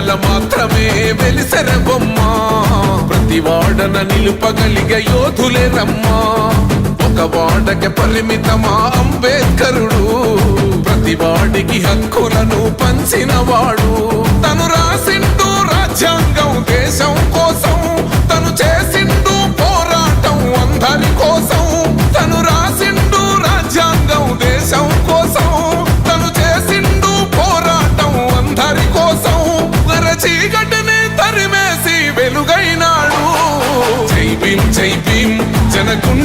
వెన్నెల మాత్రమే వెలిసర బొమ్మ ప్రతివాడన నిలుపగలిగ యోధులే రమ్మ ఒక వాడకి పరిమితమా అంబేద్కరుడు. ప్రతివాడికి హక్కులను పంచినవాడు. తను రాసింటూ రాజ్యాంగం దేశం కోసం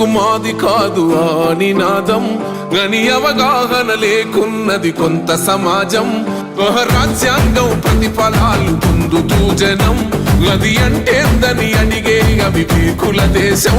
మాకెందుకు మాది కాదు ఆ నినాదం గని అవగాహన లేకున్నది కొంత సమాజం. ఒక రాజ్యాంగం ప్రతిఫలాలు పొందుతూ జనం. గది అంటేందని అడిగే అవివేకుల దేశం.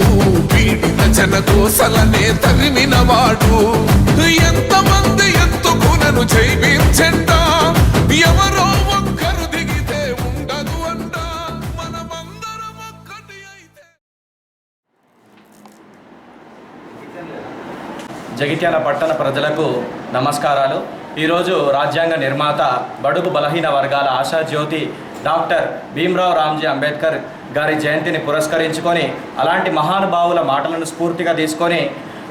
వాడు పీడిత జన కోసలనే తరిమిన వాడు ఎంతమంది ఎత్తుకునను జైవించెండా ఎవరో ఒక్కరు దిగితే ఉండదు అంట. మనమందరం ఒక్కటి అయితే. జగిత్యాల పట్టణ ప్రజలకు నమస్కారాలు. ఈరోజు రాజ్యాంగ నిర్మాత బడుగు బలహీన వర్గాల ఆశాజ్యోతి డాక్టర్ భీమ్రావ్ రామ్జీ అంబేద్కర్ గారి జయంతిని పురస్కరించుకొని అలాంటి మహానుభావుల మాటలను స్ఫూర్తిగా తీసుకొని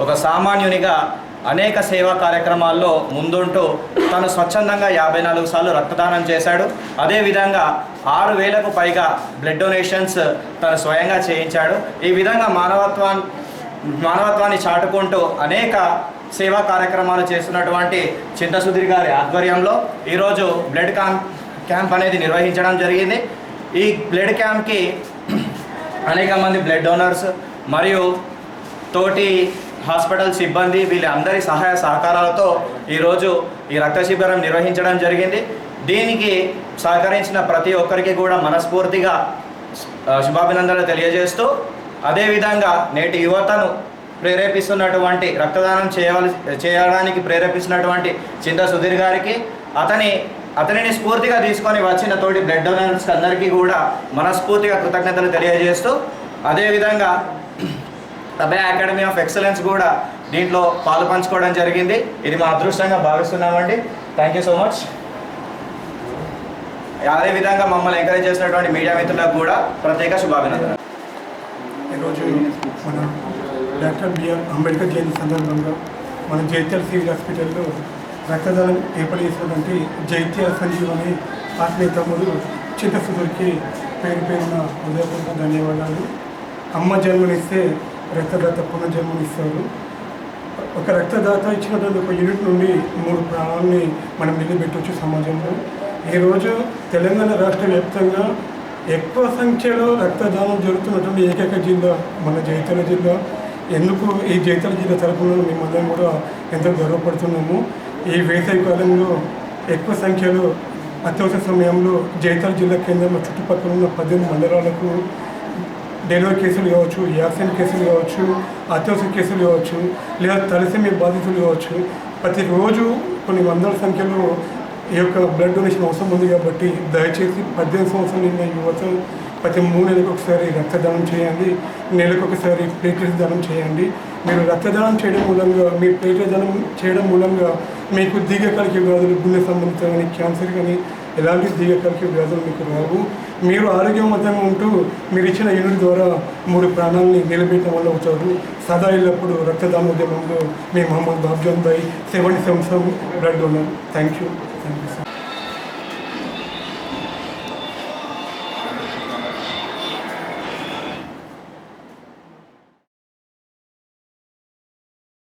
ఒక సామాన్యునిగా అనేక సేవా కార్యక్రమాల్లో ముందుంటూ తను స్వచ్ఛందంగా యాభై నాలుగు సార్లు రక్తదానం చేశాడు. అదేవిధంగా ఆరు వేలకు పైగా బ్లడ్ డొనేషన్స్ తను స్వయంగా చేయించాడు. ఈ విధంగా మానవత్వాన్ని మానవత్వాన్ని చాటుకుంటూ అనేక సేవా కార్యక్రమాలు చేస్తున్నటువంటి చింతసుధీర్ గారి ఆధ్వర్యంలో ఈరోజు బ్లడ్ కాన్ క్యాంప్ అనేది నిర్వహించడం జరిగింది. ఈ బ్లడ్ క్యాంప్కి అనేక మంది బ్లడ్ డోనర్స్ మరియు తోటి హాస్పిటల్ సిబ్బంది వీళ్ళందరి సహాయ సహకారాలతో ఈరోజు ఈ రక్త శిబిరం నిర్వహించడం జరిగింది. దీనికి సహకరించిన ప్రతి ఒక్కరికి కూడా మనస్ఫూర్తిగా శుభాభినందనలు తెలియజేస్తూ అదేవిధంగా నేటి యువతను ప్రేరేపిస్తున్నటువంటి రక్తదానం చేయవలసి చేయడానికి ప్రేరేపిస్తున్నటువంటి చింత సుధీర్ గారికి అతని అతనిని స్ఫూర్తిగా తీసుకొని వచ్చిన తోటి బ్లడ్ డొనర్స్ అందరికీ కూడా మనస్ఫూర్తిగా కృతజ్ఞతలు తెలియజేస్తూ అదేవిధంగా అభయ అకాడమీ ఆఫ్ ఎక్సలెన్స్ కూడా దీంట్లో పాలు పంచుకోవడం జరిగింది. ఇది మా అదృష్టంగా భావిస్తున్నామండి. థ్యాంక్ యూ సో మచ్ అదేవిధంగా మమ్మల్ని ఎంకరేజ్ చేసినటువంటి మీడియా మిత్రులకు కూడా ప్రత్యేక శుభాభినందనలు. ఈరోజు మనం డాక్టర్ బిఆర్ అంబేద్కర్ జయంతి సందర్భంగా మనం జైత్యాల సివిల్ హాస్పిటల్లో రక్తదానం ఏర్పాటు చేసినటువంటి జైత్య సంజీవని ఆత్మీయ తమ్ముడు చింతసుధుడికి పేరు పేరున హృదయపూర్వక ధన్యవాదాలు. అమ్మ జన్మనిస్తే రక్తదాత పునర్జన్మనిస్తారు ఒక రక్తదాత ఇచ్చినటువంటి ఒక యూనిట్ నుండి మూడు ప్రాణాలని మనం నిలబెట్టవచ్చు సమాజంలో. ఈరోజు తెలంగాణ రాష్ట్ర వ్యాప్తంగా ఎక్కువ సంఖ్యలో రక్తదానం జరుగుతున్నటువంటి ఏకైక జిల్లా మన జైతల జిల్లా. ఎందుకు ఈ జైతల జిల్లా తరపున మేమందరం కూడా ఎంతో గర్వపడుతున్నాము. ఈ వేసవి కాలంలో ఎక్కువ సంఖ్యలో అత్యవసర సమయంలో జైతాల్ జిల్లా కేంద్రంలో చుట్టుపక్కల ఉన్న పద్దెనిమిది మండలాలకు డెలివరీ కేసులు కావచ్చు యాక్సిడెంట్ కేసులు కావచ్చు అత్యవసర కేసులు కావచ్చు లేదా తలసేమి బాధితులు కావచ్చు ప్రతిరోజు కొన్ని వందల సంఖ్యలో ఈ యొక్క బ్లడ్ డొనేషన్ అవసరం ఉంది కాబట్టి దయచేసి పద్దెనిమిది సంవత్సరాలు నిన్న యువత ప్రతి మూడు నెలలకు ఒకసారి రక్తదానం చేయండి నెలకు ఒకసారి ప్లేట్లెట్ దానం చేయండి. మీరు రక్తదానం చేయడం మూలంగా మీ ప్లేట్లెట్ దానం చేయడం మూలంగా మీకు దీర్ఘకాలిక వ్యాధులు గుండె సంబంధిత కానీ క్యాన్సర్ కానీ ఎలాంటి దీర్ఘకాలిక వ్యాధులు మీకు రావు. మీరు ఆరోగ్యవంతంగా ఉంటూ మీరు ఇచ్చిన యూనిట్ ద్వారా మూడు ప్రాణాలని నిలబెట్టడం వల్ల అవుతారు సదా ఎల్లప్పుడు రక్తదాన ఉద్యమంలో మీ Mohammed Babjan bhai seventy seven blood donor. Thank you thank you sir.